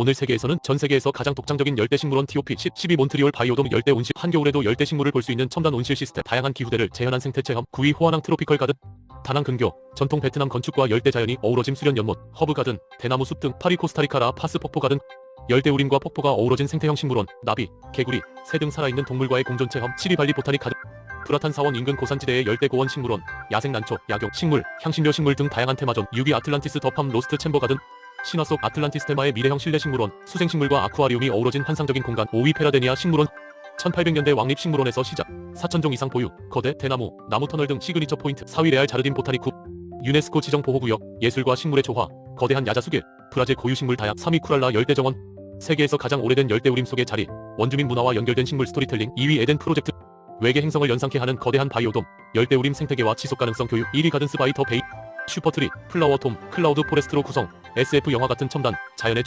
오늘 세계에서는 전 세계에서 가장 독창적인 열대 식물원 TOP 10, 12 몬트리올 바이오돔 열대 온실 한겨울에도 열대 식물을 볼 수 있는 첨단 온실 시스템 다양한 기후대를 재현한 생태 체험 9위 호아낭 트로피컬 가든 다낭 근교 전통 베트남 건축과 열대 자연이 어우러짐 수련 연못 허브 가든 대나무 숲 등 파리 코스타리카 라 파스 폭포 가든 열대 우림과 폭포가 어우러진 생태형 식물원 나비 개구리 새 등 살아있는 동물과의 공존 체험 치리발리 보타닉 가든 브라탄 사원 인근 고산지대의 열대 고원 식물원 야생 난초 약용 식물 향신료 식물 등 다양한 테마존 유기 아틀란티스 더팜 로스트 챔버 가든 신화 속 아틀란티스 테마의 미래형 실내 식물원 수생식물과 아쿠아리움이 어우러진 환상적인 공간 5위 페라데니아 식물원 1800년대 왕립 식물원에서 시작. 4천종 이상 보유 거대 대나무 나무 터널 등 시그니처 포인트 4위 레알 자르딘 보타니쿠 유네스코 지정 보호구역 예술과 식물의 조화 거대한 야자수길 브라질 고유식물 다양 3위 쿠랄라 열대정원. 세계에서 가장 오래된 열대우림 속의 자리 원주민 문화와 연결된 식물 스토리텔링 2위 에덴 프로젝트. 외계 행성을 연상케 하는 거대한 바이오돔 열대우림 생태계와 지속가능성 교육 1위 가든스 바이 더 베이 슈퍼트리 플라워톰 클라우드 포레스트로 구성 SF 영화 같은 첨단 자연의 조